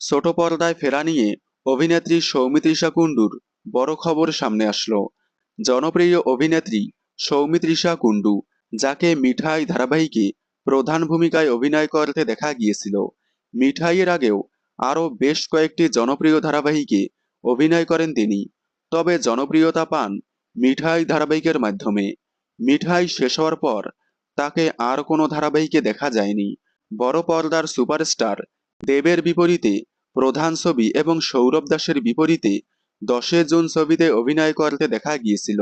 ছোট পর্দায় ফেরা নিয়ে অভিনেত্রী সৌমিত্রিষা কুণ্ডুর বড় খবর সামনে আসলো। জনপ্রিয় অভিনেত্রী সৌমিত্রিষা কুণ্ডু, যাকে মিঠাই ধারাবাহিকে প্রধান ভূমিকায় অভিনয় করতে দেখা গিয়েছিল, মিঠাইয়ের আগেও আরও বেশ কয়েকটি জনপ্রিয় ধারাবাহিকে অভিনয় করেন তিনি। তবে জনপ্রিয়তা পান মিঠাই ধারাবাহিকের মাধ্যমে। মিঠাই শেষ হওয়ার পর তাকে আর কোনো ধারাবাহিকে দেখা যায়নি। বড় পর্দার সুপারস্টার দেবের বিপরীতে প্রধান ছবি এবং সৌরভ দাসের বিপরীতে দশে জুন ছবিতে অভিনয় করতে দেখা গিয়েছিল।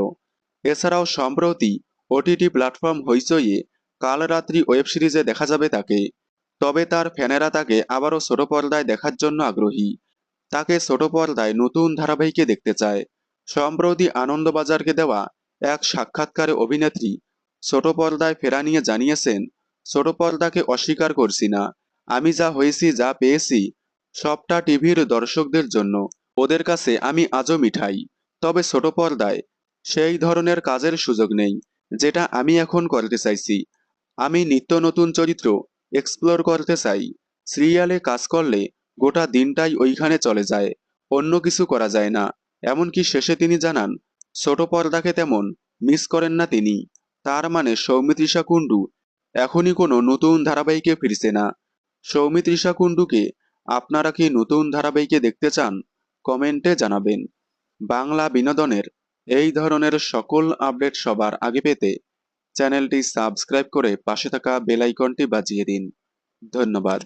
এছাড়াও সম্প্রতি ওটিটি প্ল্যাটফর্ম হইচইয়ে কাল রাত্রি ওয়েব সিরিজে দেখা যাবে তাকে। তবে তার ফ্যানেরা তাকে আবারও ছোট পর্দায় দেখার জন্য আগ্রহী। তাকে ছোট পর্দায় নতুন ধারাবাহিকে দেখতে চায়। সম্প্রতি আনন্দবাজারকে দেওয়া এক সাক্ষাৎকারে অভিনেত্রী ছোট পর্দায় ফেরা নিয়ে জানিয়েছেন, ছোট পর্দাকে অস্বীকার করছি না। আমি যা হয়েছি, যা পেয়েছি, সবটা টিভির দর্শকদের জন্য। ওদের কাছে আমি আজও মিঠাই। তবে ছোট পর্দায় সেই ধরনের কাজের সুযোগ নেই, যেটা আমি এখন করতে চাইছি। আমি নিত্য নতুন চরিত্র এক্সপ্লোর করতে চাই। সিরিয়ালে কাজ করলে গোটা দিনটাই ওইখানে চলে যায়, অন্য কিছু করা যায় না। এমনকি শেষে তিনি জানান, ছোট পর্দাকে তেমন মিস করেন না তিনি। তার মানে সৌমিত্রিষা কুণ্ডু এখনই কোনো নতুন ধারাবাহিকে ফিরছে না। সৌমিত্রিষা কুণ্ডুকে আপনারা কি নতুন ধারাবাহিকে দেখতে চান? কমেন্টে জানাবেন। বাংলা বিনোদনের এই ধরনের সকল আপডেট সবার আগে পেতে চ্যানেলটি সাবস্ক্রাইব করে পাশে থাকা বেলাইকনটি বাজিয়ে দিন। ধন্যবাদ।